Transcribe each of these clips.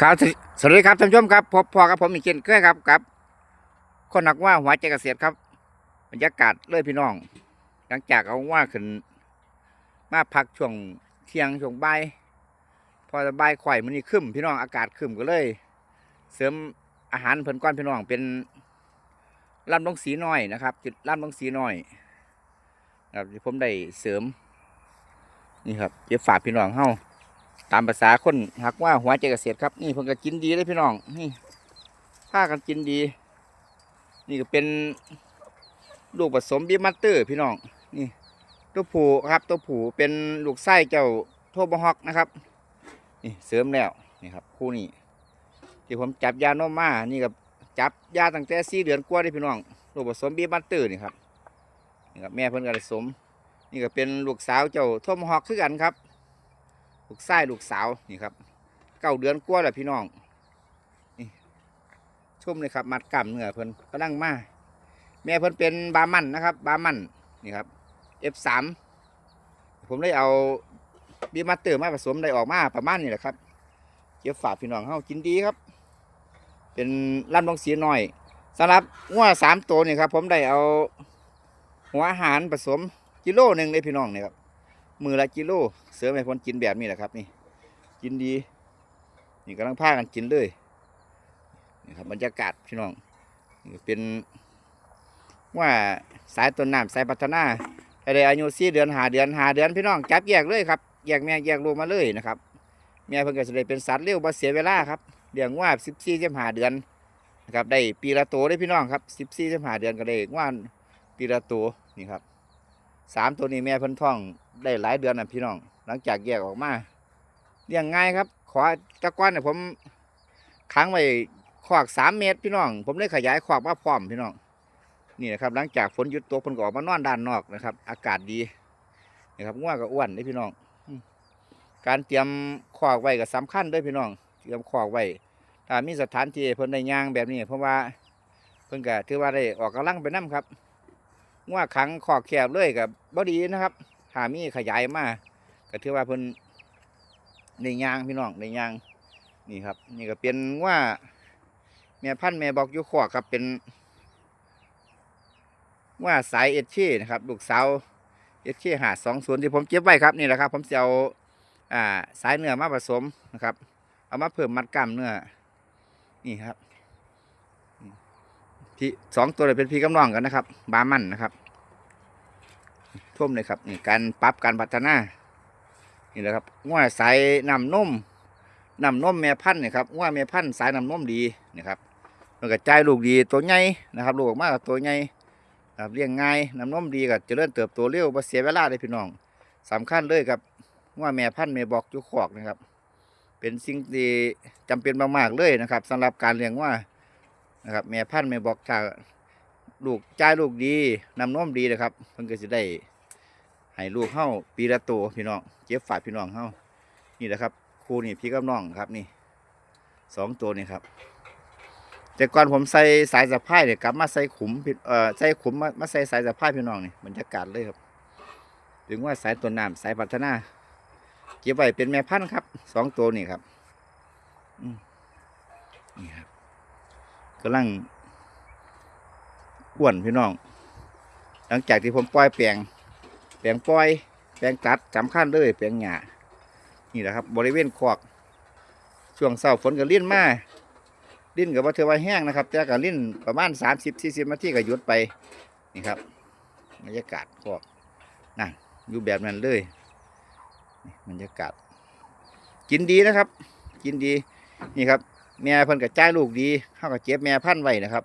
ครับสวัสดีครับท่านผู้ชมครับพบพอกับผมอีกเช่นเคยครับกับคนหนักว่าหัวใจเกษตรครับบรรยากาศเลยพี่น้อง หลังจากเอาว่าขึ้น มาพักช่วงเที่ยงช่วงบ่ายพอบ่ายข่อยมันนี่ขึ้นพี่น้องอากาศขึ้นก็เลย เสริมอาหารเพิ่นก้อนพี่น้องเป็นลำดงสีน้อยนะครับจุดลำดงสีน้อยครับที่ผมได้เสริมนี่ครับเก็บฝากพี่น้องเฮา ตามภาษาคนหักว่าหัวใจเกษตรครับ นี่เพิ่นก็กินดีเลยพี่น้อง นี่ผ้ากันกินดี นี่ก็เป็นลูกผสมบีมัตเตอร์พี่น้อง นี่ตัวผู้ครับตัวผู้เป็นลูกไส้เจ้าโทบฮอกนะครับ นี่เสริมแล้วนี่ครับคู่นี้ที่ผมจับยาโนมานี่กับจับยาตั้งแต่สี่เดือนกว่าได้พี่น้องลูกผสมบีมัตเตอร์นี่ครับนี่ครับแม่เพิ่นก็ได้สม นี่ก็เป็นลูกสาวเจ้าโทบฮอกคือกันครับ ลูกไส้ลูกสาวนี่ครับเก้าเดือนกว่าแล้วพี่น้องนี่ชมเลยครับ มัดกล้ามเนื้อเพิ่นกำลังมาแม่เพิ่นเป็นบามันนะครับ บามันนี่ครับ F3 ผมได้เอาบีมาเตอร์มาผสมได้ออกมาประมาณนี้แหละครับเก็บฝากพี่น้องเฮากินดีครับ เป็นลำลองสีน้อยสำหรับงัวสามตัวนี่ครับ ผมได้เอาหัวอาหารผสมกิโลหนึ่งเลยพี่น้องนี่ครับ มือละกิโล เสือไม่พ้นกินแบบนี้แหละครับ นี่ กินดี นี่กำลังพากันกินเลยนี่ครับบรรยากาศพี่น้องเป็นว่าสายต้นน้ำสายพัฒนาอะไรอายุสี่เดือนหาเดือนหาเดือนพี่น้องจับแยกเลยครับแยกแม่แยกลูกมาเลยนะครับแม่เพิ่งเก็จะได้เป็นสัตว์เลี้ยวบ่เสียเวลาครับเลี้ยงว่าสิบสี่สิบห้าเดือนนะครับได้ปีละโตได้พี่น้องครับสิบสี่สิบห้าเดือนก็ได้ว่าปีละโตนี่ครับ สามตัวนี้แม่เพิ่นท้องได้หลายเดือนนะพี่น้อง หลังจากแยกออกมาเลี้ยงง่ายครับ ขอตะก้อนเนี่ยผมค้างไว้ขอกสามเมตรพี่น้อง ผมได้ขยายขอกมาพร้อมพี่น้องนี่นะครับ หลังจากฝนหยุดตกเพิ่นก็ออกมานอนด้านนอกนะครับ อากาศดีนะครับง่วงก็อ้วนนี่พี่น้อง การเตรียมขอกไว้ก็สำคัญด้วยพี่น้อง เตรียมขอกไว้ถ้ามีสถานที่เพิ่นได้ย่างแบบนี้ เพราะว่าเพิ่นก็ถือว่าได้ออกกำลังไปน้ครับ ง่วขังขอกแคบเลยกับบ่ดีนะครับถ้ามีขยายมาก็ถือว่าเพิ่นในยางพี่น้องในยางนี่ครับ นี่ก็เป็นว่าแม่พันธุ์แม่บอกอยู่ขอกครับเป็นว่าสายเอชชีนะครับลูกสาวเอชชีหาสองศูนย์ที่ผมเก็บไว้ครับนี่แหละครับ ผมจะเอาอ่าสายเนื้อมาผสมนะครับ เอามาเพิ่มมัดกล้ามเนื้อนี่ครับ พี่สองตัวเลยเป็นพี่กำนองกันนะครับ บามันนะครับท่วมเลยครับนี่การปรับการพัฒนานี่แหละครับง่วสายนำนมนำนมแม่พันธุ์นี่ครับง่วแม่พันธุ์สายนำนมดีนี่ครับมันก็จ่ายลูกดีตัวใหญ่นะครับลูกออกมากตัวใหญ่ครับเลี้ยงง่ายนำนมดีก็เจริญเติบโตเร็วบ่เสียเวลาเลยพี่น้องสำคัญเลยครับง่วแม่พันธุ์แม่บอกจุกขอกนะครับ เป็นสิ่งที่จำเป็นมากๆเลยนะครับสำหรับการเลี้ยงว่า นะครับแม่พันธุ์แม่บอกถ้าลูกจ่ายลูกดีนำนมดีนะครับเพิ่นก็สิได้ให้ลูกเฮาปีละตัวพี่น้องเก็บฝากพี่น้องเฮานี่แหละครับครูนี่พี่กับน้องครับนี่สองตัวนี่ครับ แต่ก่อนผมใส่สายสะพายเนี่ยกลับมาใส่ขุมเอ่อใส่ขุมมามาใส่สายสะพายพี่น้องนี่บรรยากาศเลยครับ ถึงว่าสายต้นน้ำสายพัฒนาเก็บไว้เป็นแม่พันธุ์ครับสองตัวนี่ครับ อืมนี่ครับ กำลังอ้วนพี่น้อง หลังจากที่ผมปล่อยแปลง แปลงปล่อย แปลงตัดสำคัญเลยแปลงหญ้านี่แหละครับ บริเวณคอกช่วงเช้าฝนก็ลิ้นมาลิ้นกับว่าเทว่าแห้งนะครับ แต่ก็ลิ้นประมาณสามสิบสี่สิบนาทีก็หยุดไปนี่ครับบรรยากาศคอกนั่นอยู่แบบนั้นเลยบรรยากาศ กินดีนะครับ กินดีนี่ครับ แม่เพิ่นกับจ่ายลูกดีเขาก็เก็บแม่พันธุ์ไว้นะครับ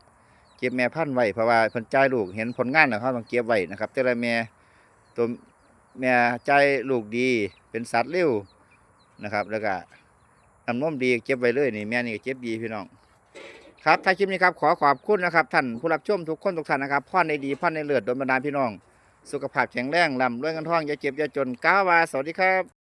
เก็บแม่พันธุ์ไว้เพราะว่าเพิ่นจ่ายลูกเห็นผลงานแล้วเขาต้องเก็บไว้นะครับแต่ละแม่ตัวแม่ใจลูกดีเป็นสัตว์เร็วนะครับ แล้วก็น้ำนมดีเก็บไว้เลยนี่แม่นี่ก็เก็บดีพี่น้องครับถ้าคลิปนี้ครับขอขอบคุณนะครับท่านผู้รับชมทุกคนทุกท่านนะครับพ่อในดีพ่อในเลือดโดนบันดาลพี่น้อง สุขภาพแข็งแรงลำรวยเงินทองอย่าเจ็บอย่าจนก้าวาสวัสดีครับ